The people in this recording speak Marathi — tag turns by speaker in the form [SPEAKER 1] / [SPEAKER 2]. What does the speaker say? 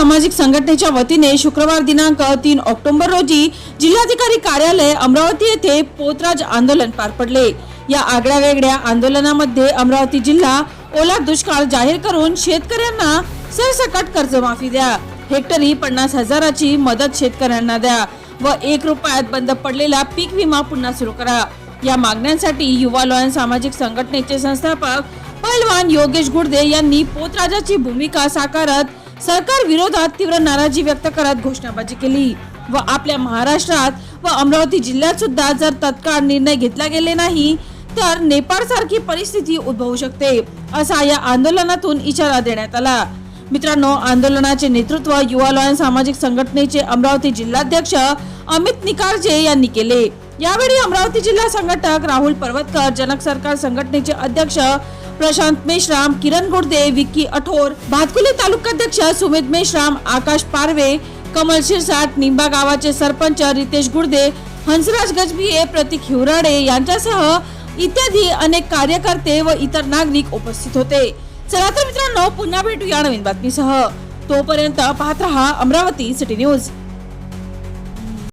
[SPEAKER 1] सामाजिक संघटनेच्या वतीने शुक्रवार दिनांक तीन ऑक्टोबर रोजी जिल्हाधिकारी कार्यालय अमरावती येथे पोतराज आंदोलन पार पडले. या आगळ्या वेगळ्या आंदोलनामध्ये अमरावती जिल्हा ओला दुष्काळ जाहीर करून शेतकऱ्यांना सरसकट कर्जमाफी द्या. हेक्टरी पन्नास हजाराची मदत शेतकऱ्यांना द्या व एक रुपयात बंद पडलेला पीक विमा पुन्हा सुरू करा. या मागण्यांसाठी युवा लॉयन सामाजिक संघटनेचे संस्थापक पहलवान योगेश गुडदे यांनी पोतराजाची भूमिका साकारत सरकार विरोधात तीव्र नाराजी व्यक्त करत घोषणाबाजी केली व आपल्या महाराष्ट्रात व अमरावती जिल्ह्यात सुद्धा जर तत्काळ निर्णय घेतला गेले नाही तर नेपाळ सारखी परिस्थिती उद्भवू शकते असा या आंदोलनातून इशारा देण्यात आला. मित्रांनो आंदोलनाचे नेतृत्व युवा लॉयन सामाजिक संघटनेचे अमरावती जिल्हाध्यक्ष अमित निकारजे यांनी केले. यावेळी अमरावती जिल्हा संघटक राहुल पर्वतकर जनक सरकार संघटनेचे अध्यक्ष प्रशांत मेश्राम किरण गुडदे विक्की अठोर भातकुली तालुकाध्यक्ष सुमित मेश्राम आकाश पारवे कमल शिरसाट निंबा गावाचे सरपंच रितेश गुडदे हंसराज गजबिये प्रतीक हिवराडे यांच्यासह इत्यादी अनेक कार्यकर्ते व इतर नागरिक उपस्थित होते. चला तर मित्रांनो पुन्हा भेटूया नवीन बातमीसह. तोपर्यंत पाहत रहा अमरावती सिटी न्यूज.